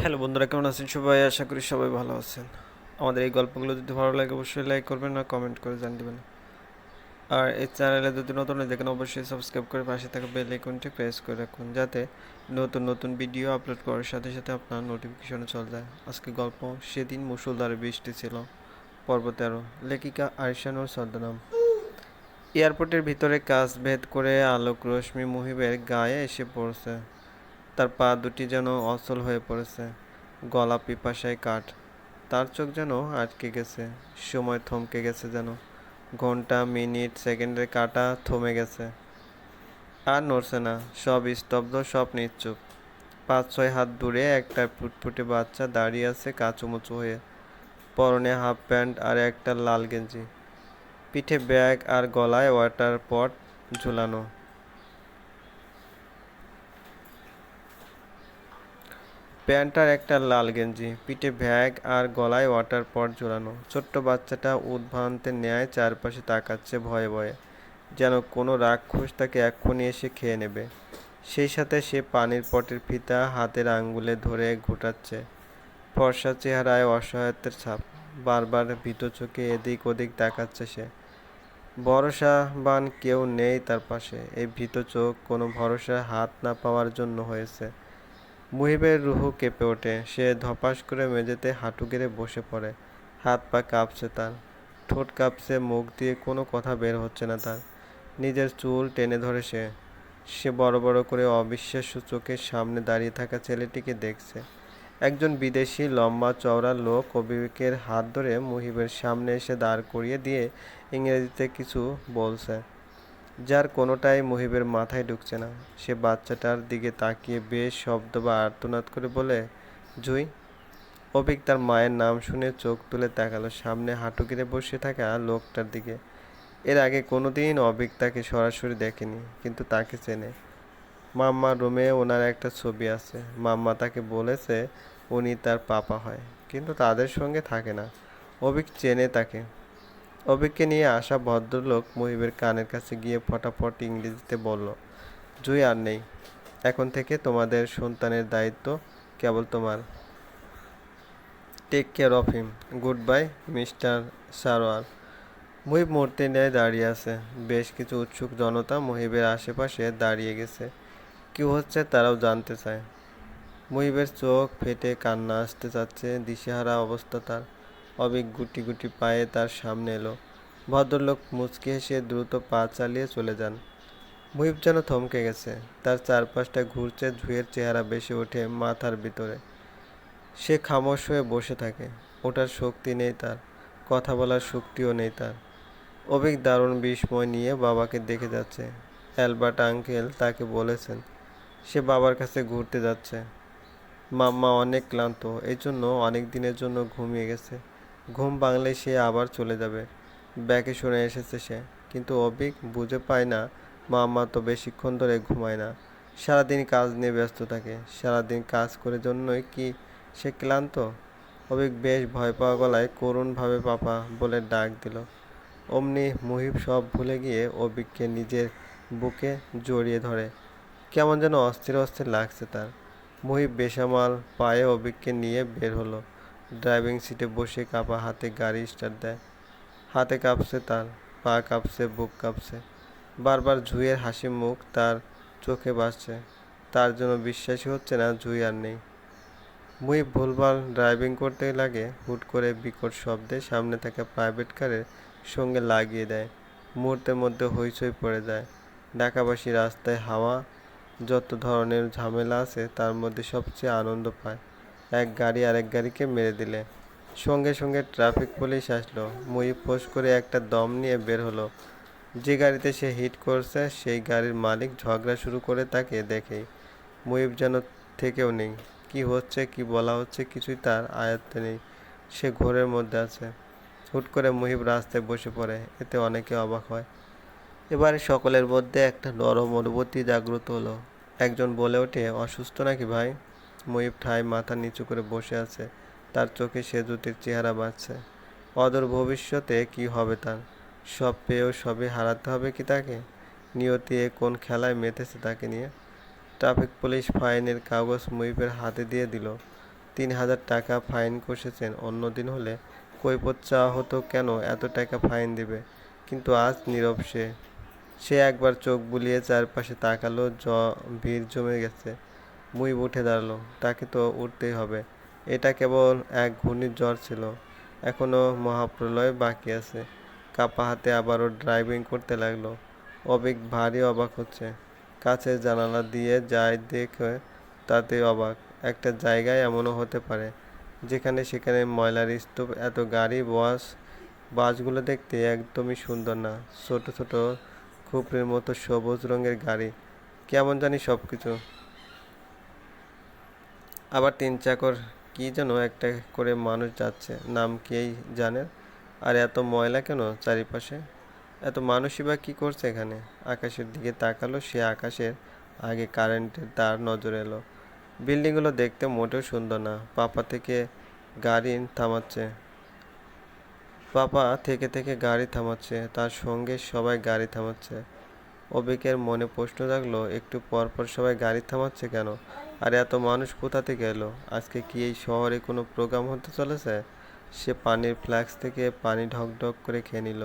Hello বন্ধুরা, কেমন আছেন সবাই? আশা করি সবাই ভালো আছেন। আমাদের এই গল্পগুলো যদি ভালো লাগে, অবশ্যই লাইক করবেন আর কমেন্ট করে জানিয়ে দেবেন আর এই চ্যানেলে যদি নতুন হয়ে দেখেন অবশ্যই সাবস্ক্রাইব করে পাশে থাকা বেল আইকনটি প্রেস করে রাখুন, যাতে নতুন নতুন ভিডিও আপলোড করার সাথে সাথে আপনার নোটিফিকেশনে চলে যায়। আজকে গল্প সেদিন মুসুলধারে বৃষ্টি ছিল। পর্ব তেরো লেখিকা আরিশানুর ছদ্মনাম। এয়ারপোর্টের ভিতরে কাজ ভেদ করে আলোক রশ্মি মুহিবের গায়ে এসে পড়ছে। তার পা দুটি যেন অচল হয়ে পড়েছে। গলা পিপাসায় কাঠ। তার চোখ যেন আটকে গেছে। সময় থমকে গেছে যেন। ঘণ্টা, মিনিট, সেকেন্ডের কাটা থমে গেছে। আর নড়ছে না। সব স্তব্ধ, সব নিশ্চুপ। পাঁচ, ছয় হাত দূরে একটা ফুটফুটে বাচ্চা দাঁড়িয়ে আছে কাঁচুমুচু হয়ে। পরনে হাফ প্যান্ট আর একটা লাল গেঞ্জি। পিঠে ব্যাগ আর গলায় ওয়াটার পট ঝুলানো। প্যান্ট আর একটা লাল গেঞ্জি, পিঠে ব্যাগ আর গলায় ওয়াটার পট ঝোলানো ছোট্ট বাচ্চাটা উদ্ভ্রান্তের ন্যায় চারপাশে তাকাচ্ছে ভয়ে ভয়ে। যেন কোনো রাক্ষস তাকে এক্ষুনি এসে খেয়ে নেবে। সেই সাথে সে পানির পটের ফিতা হাতের আঙ্গুলে ধরে ঘোটাচ্ছে। ফর্সা চেহারায় অসহায়ত্বের ছাপ। বারবার ভীত চোখে এদিক ওদিক তাকাচ্ছে সে। ভরসাবান কেউ নেই তার পাশে। এই ভীত চোখ কোনো ভরসা হাত না পাওয়ার জন্য হয়েছে। মুহিবের রুহু কেঁপে ওঠে। সে ধপাস করে মেঝেতে হাঁটু গেড়ে বসে পড়ে। হাত পা কাঁপছে তার। ঠোঁট কাঁপছে, মুখ দিয়ে কোনো কথা বের হচ্ছে না তার। নিজের চুল টেনে ধরে সে। সে বড় বড় করে অবিশ্বাস্য চোখের সামনে দাঁড়িয়ে থাকা ছেলেটিকে দেখছে। একজন বিদেশি লম্বা চওড়া লোক অবিবেকের হাত ধরে মুহিবের সামনে এসে দাঁড় করিয়ে দিয়ে ইংরেজিতে কিছু বলছে। যার কোনোটাই মহিবের মাথায় ঢুকছে না। সে বাচ্চাটার দিকে তাকিয়ে বেশ শব্দ বা আর্তনাদ করে বলে, জুই। অভিক তার মায়ের নাম শুনে চোখ তুলে তাকালো। সামনে হাঁটু গেড়ে বসে থাকা লোকটার দিকে। এর আগে কোনোদিন অভিক তাকে সরাসরি দেখেনি, কিন্তু তাকে চেনে। মাম্মা রুমে ওনার একটা ছবি আছে। মাম্মা তাকে বলেছে, উনি তার পাপা হয়। কিন্তু তাদের সঙ্গে থাকে না। অভিক চেনে তাকে। অভিককে নিয়ে আসা ভদ্রলোক মহিবের কানের কাছে গিয়ে ফটাফট ইংরেজিতে বলল, জুই আর নেই। এখন থেকে তোমাদের সন্তানের দায়িত্ব কেবল তোমার। Take care of him good bye mister Sarwar Muhib মূর্তি নিয়ে দাঁড়িয়ে আছে। বেশ কিছু উৎসুক জনতা মুহিবের আশেপাশে দাঁড়িয়ে গেছে। কি হচ্ছে তারাও জানতে চায়। মুহিবের চোখ ফেটে কান্না আসতে চাচ্ছে দিশেহারা অবস্থা তার। অবিক গুটি গুটি পায়ে তার সামনে এলো। ভদ্রলোক মুচকি হেসে দ্রুত পা চালিয়ে চলে যান। মুহিব যেন থমকে গেছে। তার চারপাশটা ঘুরছে, ঝুয়ের চেহারা বেশি ওঠে মাথার ভিতরে। সে খামোশ হয়ে বসে থাকে। ওটার শক্তি নেই তার, কথা বলার শক্তিও নেই তার। অভিক দারুণ বিস্ময় নিয়ে বাবাকে দেখে যাচ্ছে। অ্যালবার্ট আঙ্কেল তাকে বলেছেন, সে বাবার কাছে ঘুরতে যাচ্ছে। মাম্মা অনেক ক্লান্ত এই জন্য অনেক দিনের জন্য ঘুমিয়ে গেছে। ঘুম ভাঙলে সে আবার চলে যাবে। ব্যাকে শুনে এসেছে সে। কিন্তু অভিক বুঝে পায় না মাম্মা তো বেশিক্ষণ ধরে ঘুমায় না। সারাদিন কাজ নিয়ে ব্যস্ত থাকে। সারাদিন কাজ করে জন্যই কি সে ক্লান্ত? অভিক বেশ ভয় পাওয়া গলায় করুণভাবে পাপা বলে ডাক দিল। অমনি মুহিব সব ভুলে গিয়ে অভিককে নিজের বুকে জড়িয়ে ধরে। কেমন যেন অস্থির অস্থির লাগছে তার। মুহিব বেসামাল পায়ে অভিককে নিয়ে বের হলো। ড্রাইভিং সিটে বসে কাপা হাতে গাড়ি স্টার্ট দেয়। হাতে কাঁপছে তার, পা কাঁপছে, বুক কাঁপছে। বারবার ঝুঁয়ের হাসি মুখ তার চোখে বাসছে তার জন্য বিশ্বাসই হচ্ছে না ঝুঁই আর নেই। মুহিব ভুলভাল ড্রাইভিং করতে লাগে, হুট করে বিকট শব্দে সামনে থাকা প্রাইভেট কারের সঙ্গে লাগিয়ে দেয়। মুহূর্তের মধ্যে হইচই পড়ে যায়। ঢাকাবাসী রাস্তায় হাওয়া, যত ধরনের ঝামেলা আছে, তার মধ্যে সবচেয়ে আনন্দ পায়। এক গাড়ি আরেক গাড়িকে মেরে দিলে। সঙ্গে সঙ্গে ট্রাফিক পুলিশ আসলো। মুহিব ফোঁস করে একটা দম নিয়ে বের হলো। যে গাড়িতে সে হিট করছে, সেই গাড়ির মালিক ঝগড়া শুরু করে তাকে দেখে। মুহিব যেন থেকেও নেই। কি হচ্ছে, কি বলা হচ্ছে, কিছুই তার আয়ত্তে নেই। সে ঘোরের মধ্যে আছে। হুট করে মুহিব রাস্তায় বসে পড়ে। এতে অনেকে অবাক হয়। এবারে সকলের মধ্যে একটা নরম অনুভূতি জাগ্রত হলো। একজন বলে ওঠে, অসুস্থ নাকি ভাই? মুহিব ঠায় মাথা নিচু করে বসে আছে, তার চোখে সেজুতির চেহারা বাঁচছে অদূর ভবিষ্যতে কি হবে তার? সব পেয়েও সবই হারাতে হবে কি তাকে? নিয়তি কোন খেলায় মেতেছে তাকে নিয়ে? ট্রাফিক পুলিশ ফাইনের কাগজ মুহিবের হাতে দিয়ে দিল। তিন হাজার টাকা ফাইন কষেছেন অন্য দিন হলে কৈপত চাওয়া হতো কেন এত টাকা ফাইন দিবে? কিন্তু আজ নীরব সে। সে একবার চোখ বুলিয়ে চারপাশে তাকালো, জ, ভিড় জমে গেছে। মুই উঠে দাঁড়াল, তাকে তো উঠতেই হবে। এটা কেবল এক ঘূর্ণিঝড় ছিল এখনও মহাপ্রলয় বাকি আছে। কাপা হাতে আবারও ড্রাইভিং করতে লাগল। অবিক ভারী অবাক হচ্ছে। কাছের জানালা দিয়ে যায় দেখে তাতে অবাক। একটা জায়গায় এমনও হতে পারে, যেখানে সেখানে ময়লার স্তূপ, এত গাড়ি, বাস, বাসগুলো দেখতে একদমই সুন্দর না। ছোট ছোট খুপড়ির মতো সবুজ রঙের গাড়ি, কেমন জানি সব কিছু আবার তিন চাকর কি যেন একটা করে মানুষ যাচ্ছে, নাম কেই জানে? আর এত ময়লা কেন চারিপাশে? এত মানুষই বা কী করছে এখানে? আকাশের দিকে তাকালো, সে আকাশের আগে কারেন্টের তার নজর এলো। বিল্ডিংগুলো দেখতে মোটেও সুন্দর না। পাপা থেকে গাড়ি থামাচ্ছে। পাপা থেকে থেকে গাড়ি থামাচ্ছে, তার সঙ্গে সবাই গাড়ি থামাচ্ছে। অবিকের মনে প্রশ্ন জাগলো, একটু পর পর সবাই গাড়ি থামাচ্ছে কেন? আর এত মানুষ কোথা থেকে এলো? আজকে কি এই শহরে কোনো প্রোগ্রাম হতে চলেছে? সে পানির ফ্ল্যাক্স থেকে পানি ঢক ঢক করে খেয়ে নিল।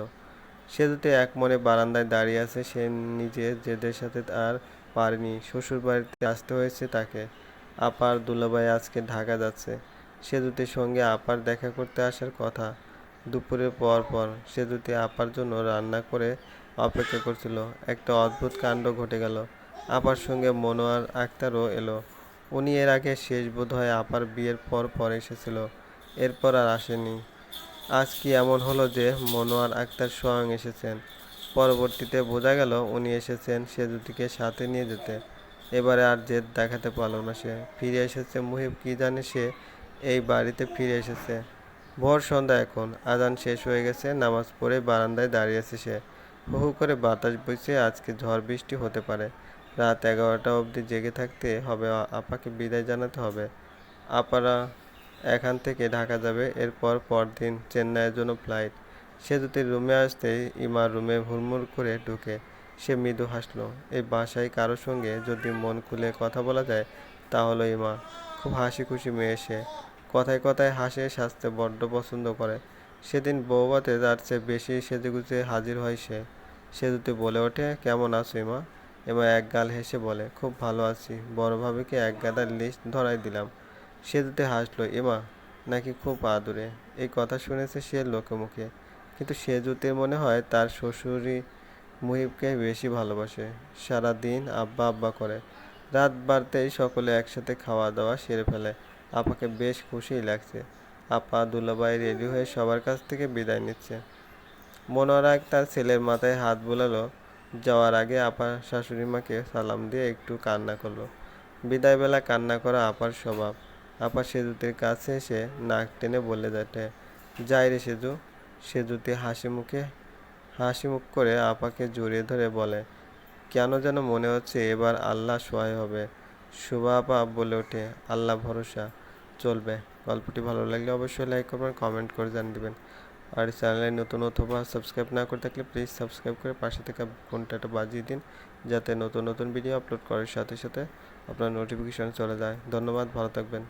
সে দুটি এক মনে বারান্দায় দাঁড়িয়ে আছে, সে নিজে জেদের সাথে আর পারেনি। শ্বশুর বাড়িতে আসতে হয়েছে তাকে। আপার দুলাভাই আজকে ঢাকা যাচ্ছে। সে দুটির সঙ্গে আপার দেখা করতে আসার কথা, দুপুরের পর পর সে দুটি আপার জন্য রান্না করে অপেক্ষা করছিল, একটা অদ্ভুত কাণ্ড ঘটে গেল। আপার সঙ্গে মনোয়ার আক্তারও এলো। উনি এর আগে শেষ বোধ হয় আপার বিয়ের পর পর এসেছিল। এরপর আর আসেনি। আজ কি এমন হলো যে মনোয়ার আক্তার স্বয়ং এসেছেন? পরবর্তীতে বোঝা গেল উনি এসেছেন সে দুটিকে সাথে নিয়ে যেতে। এবারে আর জেদ দেখাতে পারল না সে। ফিরে এসেছে মুহিব, কি জানে সে এই বাড়িতে ফিরে এসেছে। ভোর সন্ধ্যা এখন, আজান শেষ হয়ে গেছে, নামাজ পড়ে বারান্দায় দাঁড়িয়েছে সে। হু হু করে বাতাস বইছে, আজকে ঝড় বৃষ্টি হতে পারে। রাত এগারোটা অবধি জেগে থাকতে হবে। আপাকে বিদায় জানাতে হবে। আপারা এখান থেকে ঢাকা যাবে। এরপর পরদিন চেন্নাইয়ের জন্য ফ্লাইট। সে দুটি রুমে আসতেই ইমার রুমে হুড়মুড় করে ঢুকে, সে মৃদু হাসলো। এই বাসায় কারোর সঙ্গে যদি মন খুলে কথা বলা যায়, তাহলে ইমা, খুব হাসি খুশি মেয়ে সে। কথায় কথায় হাসে, সাজতে বড্ড পছন্দ করে। সেদিন বৌবাতে তার চেয়ে বেশি সেজেগুজে হাজির হয় সে। সে দুটি বলে ওঠে, কেমন আছো ইমা? এমা এক গাল হেসে বলে, খুব ভালো আছি। বড় ভাবিকে এক গাদার লিস্ট ধরাই দিলাম। সে দুটি হাসলো এমা নাকি খুব আদুরে? এই কথা শুনেছে সে লোকে মুখে কিন্তু সে জুতির মনে হয় তার শ্বশুরই মুহিবকে বেশি ভালোবাসে। সারা দিন আব্বা আব্বা করে। রাত বাড়তেই সকলে একসাথে খাওয়া দাওয়া সেরে ফেলে। আপাকে বেশ খুশিই লাগছে। আপা দুলাভাই রেডি হয়ে সবার কাছ থেকে বিদায় নিচ্ছে। মনোয়ারা তার ছেলের মাথায় হাত বুলালো যাওয়ার আগে আপার শাশুড়ি মাকে সালাম দিয়ে একটু কান্না করল। বিদায়বেলা কান্না করা আপার স্বভাব। আপা সেজুতির কাছে এসে নাক টেনে বলে যাতে যাই রে সেজু। সেজুতি হাসি মুখে, হাসি মুখ করে আপাকে জড়িয়ে ধরে বলে, কেন যেন মনে হচ্ছে এবার আল্লাহ সহায় হবে। শুভা আপা বলে ওঠে, আল্লাহ ভরসা, চলবে। গল্পটি ভালো লাগলে অবশ্যই লাইক করবেন কমেন্ট করে জানিয়ে দেবেন। আর চ্যানেলে নতুন অথবা সাবস্ক্রাইব না করে থাকলে প্লিজ সাবস্ক্রাইব করে পাশে থাকা ঘন্টাটা বাজিয়ে দিন, যাতে নতুন নতুন ভিডিও আপলোড করার সাথে সাথে আপনার নোটিফিকেশন চলে যায়। ধন্যবাদ, ভালো থাকবেন।